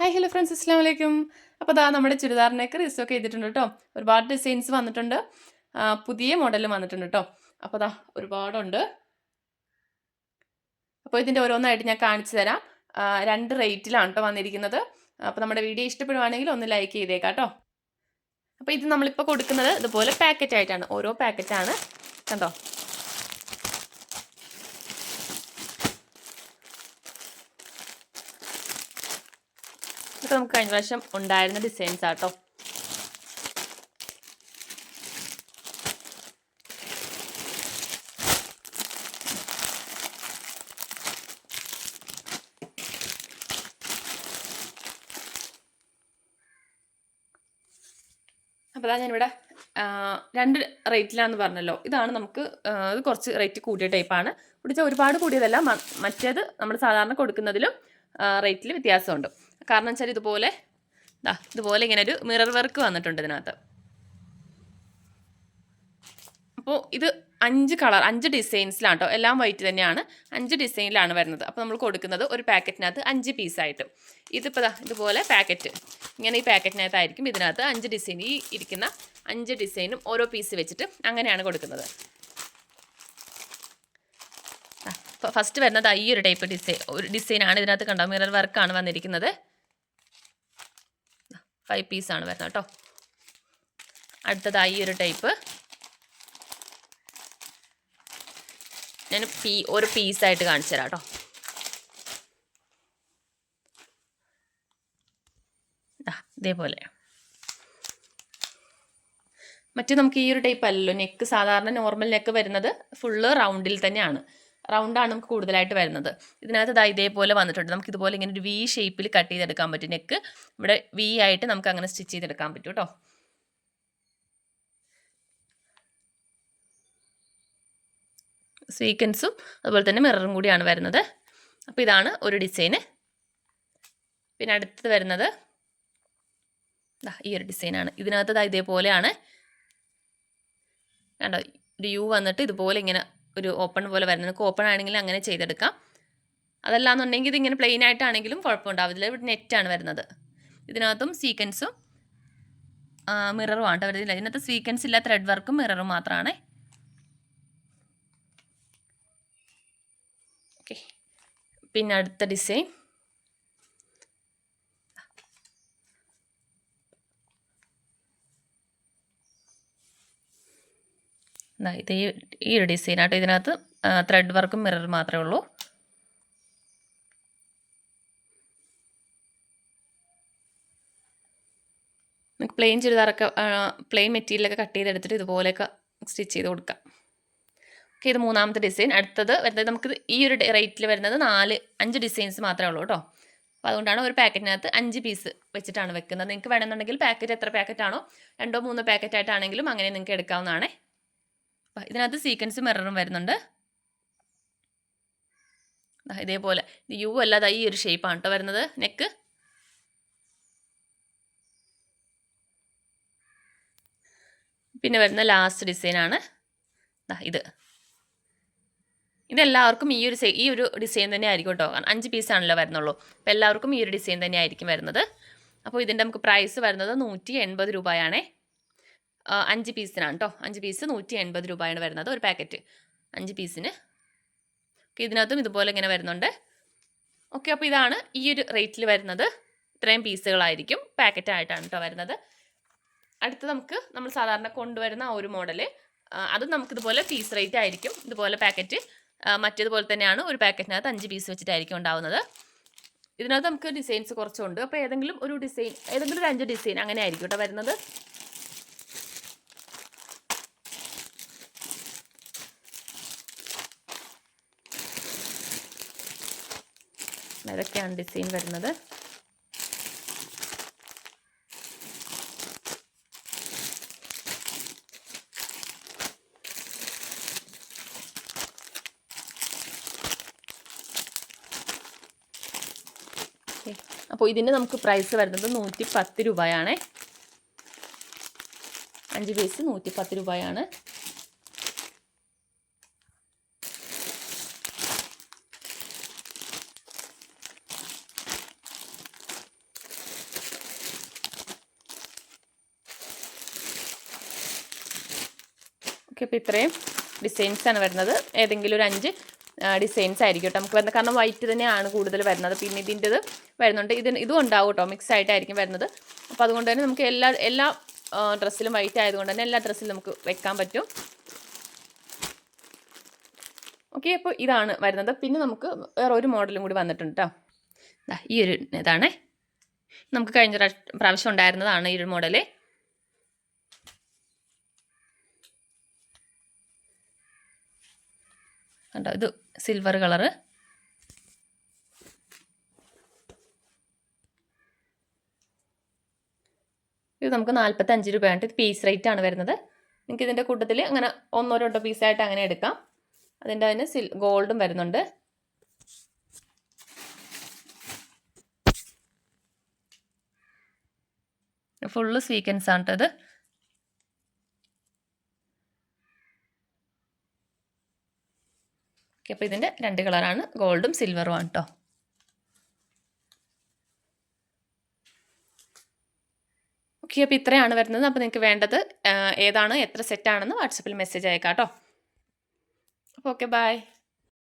Hi hello friends അസ്സാം വലൈക്കും അപ്പോൾ അതാ നമ്മുടെ ചുരിദാറിനൊക്കെ റിസ്റ്റോക്ക് ചെയ്തിട്ടുണ്ട് കേട്ടോ ഒരുപാട് ഡിസൈൻസ് വന്നിട്ടുണ്ട്. പുതിയ മോഡലും വന്നിട്ടുണ്ട് കേട്ടോ അപ്പോൾ അതാ ഒരുപാടുണ്ട്. അപ്പോൾ ഇതിന്റെ ഓരോന്നായിട്ട് ഞാൻ കാണിച്ചു തരാം. രണ്ട് റേറ്റിലാണ് കേട്ടോ വന്നിരിക്കുന്നത്. അപ്പോൾ നമ്മുടെ വീഡിയോ ഇഷ്ടപ്പെടുവാണെങ്കിൽ ഒന്ന് ലൈക്ക് ചെയ്തേക്കാം കേട്ടോ അപ്പോൾ ഇത് നമ്മളിപ്പോൾ കൊടുക്കുന്നത് ഇതുപോലെ പാക്കറ്റായിട്ടാണ് ഓരോ പാക്കറ്റാണ് കണ്ടോ? ഇതൊക്കെ നമുക്ക് കഴിഞ്ഞ പ്രാവശ്യം ഉണ്ടായിരുന്ന ഡിസൈൻസ് ആട്ടോ. അപ്പോൾ അതാ ഞാനിവിടെ രണ്ട് റേറ്റിലാന്ന് പറഞ്ഞല്ലോ. ഇതാണ് നമുക്ക് ഇത് കുറച്ച് റേറ്റ് കൂടിയ ടൈപ്പാണ് കുടിച്ചാൽ ഒരുപാട് കൂടിയതല്ല മറ്റേത് നമ്മൾ സാധാരണ കൊടുക്കുന്നതിലും റേറ്റിൽ വ്യത്യാസമുണ്ട്. കാരണം വെച്ചാൽ ഇതുപോലെ ദാ ഇതുപോലെ ഇങ്ങനെ ഒരു മിറർ വർക്ക് വന്നിട്ടുണ്ട് ഇതിനകത്ത്. അപ്പോൾ ഇത് അഞ്ച് കളർ അഞ്ച് ഡിസൈൻസിലാണ് കേട്ടോ എല്ലാം വൈറ്റ് തന്നെയാണ്. അഞ്ച് ഡിസൈനിലാണ് വരുന്നത്. അപ്പോൾ നമ്മൾ കൊടുക്കുന്നത് ഒരു പാക്കറ്റിനകത്ത് അഞ്ച് പീസായിട്ട് ഇതിപ്പോൾ ഇതുപോലെ പാക്കറ്റ് ഇങ്ങനെ ഈ പാക്കറ്റിനകത്തായിരിക്കും ഇതിനകത്ത് അഞ്ച് ഡിസൈൻ ഈ ഇരിക്കുന്ന അഞ്ച് ഡിസൈനും ഓരോ പീസ് വെച്ചിട്ട് അങ്ങനെയാണ് കൊടുക്കുന്നത്. ഫസ്റ്റ് വരുന്നത് ഈ ഒരു ടൈപ്പ് ഡിസൈൻ ഒരു ഡിസൈനാണ് ഇതിനകത്ത് കണ്ടോ മിറർ വർക്കാണ് വന്നിരിക്കുന്നത്. ഫൈവ് പീസാണ് വരുന്നത് കേട്ടോ. അടുത്തതായി ഒരു ടൈപ്പ് ഞാൻ പീ ഒരു പീസായിട്ട് കാണിച്ചു തരാം കേട്ടോ. ഇതേപോലെ. മറ്റേ നമുക്ക് ഈ ഒരു ടൈപ്പ് അല്ലല്ലോ നെക്ക് സാധാരണ നോർമൽ നെക്ക് വരുന്നത് ഫുള്ള് റൗണ്ടിൽ തന്നെയാണ്. റൗണ്ടാണ് നമുക്ക് കൂടുതലായിട്ട് വരുന്നത്. ഇതിനകത്ത് ഇതാ ഇതേപോലെ വന്നിട്ടുണ്ട്. നമുക്ക് ഇതുപോലെ ഇങ്ങനെ ഒരു വി ഷേപ്പിൽ കട്ട് ചെയ്തെടുക്കാൻ പറ്റും. നെക്ക് ഇവിടെ വി ആയിട്ട് നമുക്ക് അങ്ങനെ സ്റ്റിച്ച് ചെയ്തെടുക്കാൻ പറ്റും കേട്ടോ സ്വീക്കൻസും അതുപോലെ തന്നെ മിററും കൂടിയാണ് വരുന്നത്. അപ്പോൾ ഇതാണ് ഒരു ഡിസൈന് പിന്നെ അടുത്തത് വരുന്നത് ഈ ഒരു ഡിസൈനാണ് ഇതിനകത്ത് ഇതേപോലെയാണ്. കണ്ടോ? ഒരു യു വന്നിട്ട് ഇതുപോലെ ഇങ്ങനെ ഒരു ഓപ്പൺ പോലെ വരുന്നത് നിങ്ങൾക്ക് ഓപ്പൺ ആണെങ്കിൽ അങ്ങനെ ചെയ്തെടുക്കാം. അതല്ലാന്നുണ്ടെങ്കിൽ ഇതിങ്ങനെ പ്ലെയിൻ ആയിട്ടാണെങ്കിലും കുഴപ്പമുണ്ടാവില്ല. ഇവിടെ നെറ്റാണ് വരുന്നത്. ഇതിനകത്തും സീക്വൻസും മിററും ആണ് വരുന്നില്ല ഇതിനകത്ത് സീക്വൻസ് ഇല്ല ത്രെഡ് വർക്കും മിററും മാത്രമാണ് ഓക്കെ പിന്നെ അടുത്ത ഡിസൈൻ ഇത് ഈ ഒരു ഡിസൈൻ ആട്ടോ. ഇതിനകത്ത് ത്രെഡ് വർക്കും മിറർ മാത്രമേ ഉള്ളൂ. നമുക്ക് പ്ലെയിൻ ചുരിദാറൊക്കെ പ്ലെയിൻ മെറ്റീരിയലൊക്കെ കട്ട് ചെയ്തെടുത്തിട്ട് ഇതുപോലെയൊക്കെ സ്റ്റിച്ച് ചെയ്ത് കൊടുക്കാം. ഓക്കെ ഇത് മൂന്നാമത്തെ ഡിസൈൻ അടുത്തത് വരുന്നത് നമുക്ക് ഈ ഒരു റേറ്റിൽ വരുന്നത് നാല് അഞ്ച് ഡിസൈൻസ് മാത്രമേ ഉള്ളൂ കേട്ടോ. അപ്പോൾ അതുകൊണ്ടാണ് ഒരു പാക്കറ്റിനകത്ത് അഞ്ച് പീസ് വെച്ചിട്ടാണ് വെക്കുന്നത്. നിങ്ങൾക്ക് വേണമെന്നുണ്ടെങ്കിൽ പാക്കറ്റ് എത്ര പാക്കറ്റാണോ രണ്ടോ മൂന്നോ പാക്കറ്റായിട്ടാണെങ്കിലും അങ്ങനെ നിങ്ങൾക്ക് എടുക്കാവുന്നതാണ്. ഇതിനകത്ത് സീക്വൻസ് മിററും വരുന്നുണ്ട്. ഇതേപോലെ. ഇത് യു അല്ലാതെ ഈ ഒരു ഷേപ്പാണ് കേട്ടോ വരുന്നത്. നെക്ക് പിന്നെ വരുന്ന ലാസ്റ്റ് ഡിസൈനാണ് ഇത്. ഇതെല്ലാവർക്കും ഈ ഒരു ഈ ഒരു ഡിസൈൻ തന്നെ ആയിരിക്കും കേട്ടോ കാരണം അഞ്ച് പീസാണല്ലോ വരുന്നുള്ളൂ. അപ്പോൾ എല്ലാവർക്കും ഈ ഒരു ഡിസൈൻ തന്നെ ആയിരിക്കും വരുന്നത്. അപ്പോൾ ഇതിന്റെ നമുക്ക് പ്രൈസ് വരുന്നത് നൂറ്റി എൺപത് രൂപയാണേ. അഞ്ച് പീസിനാണ് കേട്ടോ അഞ്ച് പീസ് നൂറ്റി എൺപത് രൂപയാണ് വരുന്നത് ഒരു പാക്കറ്റ്. അഞ്ച് പീസിന്. ഓക്കെ ഇതിനകത്തും ഇതുപോലെ ഇങ്ങനെ വരുന്നുണ്ട്. ഓക്കെ അപ്പോൾ ഇതാണ് ഈ ഒരു റേറ്റിൽ വരുന്നത്. ഇത്രയും പീസുകളായിരിക്കും പാക്കറ്റ് ആയിട്ടാണ് കേട്ടോ വരുന്നത്. അടുത്ത് നമുക്ക് നമ്മൾ സാധാരണ കൊണ്ടുവരുന്ന ആ ഒരു മോഡൽ അത് നമുക്കിതുപോലെ പീസ് റേറ്റ് ആയിരിക്കും. ഇതുപോലെ പാക്കറ്റ്. മറ്റേതുപോലെ തന്നെയാണ് ഒരു പാക്കറ്റിനകത്ത് അഞ്ച് പീസ് വെച്ചിട്ടായിരിക്കും ഉണ്ടാവുന്നത്. ഇതിനകത്ത് നമുക്ക് ഡിസൈൻസ് കുറച്ചുണ്ട്. അപ്പോൾ ഏതെങ്കിലും ഒരു ഡിസൈൻ ഏതെങ്കിലും ഒരു അഞ്ച് ഡിസൈൻ അങ്ങനെ ആയിരിക്കും കേട്ടോ വരുന്നത്. ഇതൊക്കെയാണ് ഡിസൈൻ വരുന്നത്. അപ്പോൾ ഇതിന് നമുക്ക് പ്രൈസ് വരുന്നത് നൂറ്റി പത്ത് രൂപയാണേ. അഞ്ച് പീസ് നൂറ്റി പത്ത് രൂപയാണ്. ഓക്കെ അപ്പോൾ ഇത്രയും ആണ് വരുന്നത്. ഏതെങ്കിലും ഒരു അഞ്ച് ഡിസൈൻസ് ആയിരിക്കും കേട്ടോ നമുക്ക് വരുന്നത്. കാരണം വൈറ്റ് തന്നെയാണ് കൂടുതൽ വരുന്നത്. പിന്നെ ഇതിന്റെത് വരുന്നുണ്ട്. ഇതിന് ഇതും ഉണ്ടാവും കേട്ടോ. മിക്സ് ആയിട്ടായിരിക്കും വരുന്നത്. അപ്പോൾ അതുകൊണ്ട് തന്നെ നമുക്ക് എല്ലാ എല്ലാ ഡ്രസ്സിലും വൈറ്റ് ആയതുകൊണ്ട് തന്നെ എല്ലാ ഡ്രസ്സിലും നമുക്ക് വെക്കാൻ പറ്റും. ഓക്കെ അപ്പോൾ ഇതാണ് വരുന്നത്. പിന്നെ നമുക്ക് വേറെ ഒരു മോഡലും കൂടി വന്നിട്ടുണ്ട് കേട്ടോ. ഈ ഒരു ഇതാണേ. നമുക്ക് കഴിഞ്ഞ പ്രാവശ്യം ഉണ്ടായിരുന്നതാണ് ഈ ഒരു മോഡൽ. കണ്ടോ ഇത് സിൽവർ കളറ് ഇത് നമുക്ക് നാൽപ്പത്തഞ്ച് രൂപയാണ് ഇത് പീസ് റേറ്റ് ആണ് വരുന്നത്. നിങ്ങൾക്ക് ഇതിന്റെ കൂട്ടത്തിൽ അങ്ങനെ ഒന്നോ രണ്ടോ പീസായിട്ട് അങ്ങനെ എടുക്കാം. അതിന്റെ അതിന് സിൽ ഗോൾഡും വരുന്നുണ്ട്. ഫുള്ള് സ്വീക്കൻസ് ആണ് കേട്ടോ ഇത് ഓക്കെ അപ്പോൾ ഇതിന്റെ രണ്ട് കളറാണ് ഗോൾഡും സിൽവറും ആണ് കേട്ടോ ഓക്കെ അപ്പോൾ ഇത്രയാണ് വരുന്നത്. അപ്പോൾ നിങ്ങൾക്ക് വേണ്ടത് ഏതാണ് എത്ര സെറ്റാണെന്ന് വാട്സപ്പിൽ മെസ്സേജ് അയക്കാം കേട്ടോ അപ്പോൾ ഓക്കെ ബൈ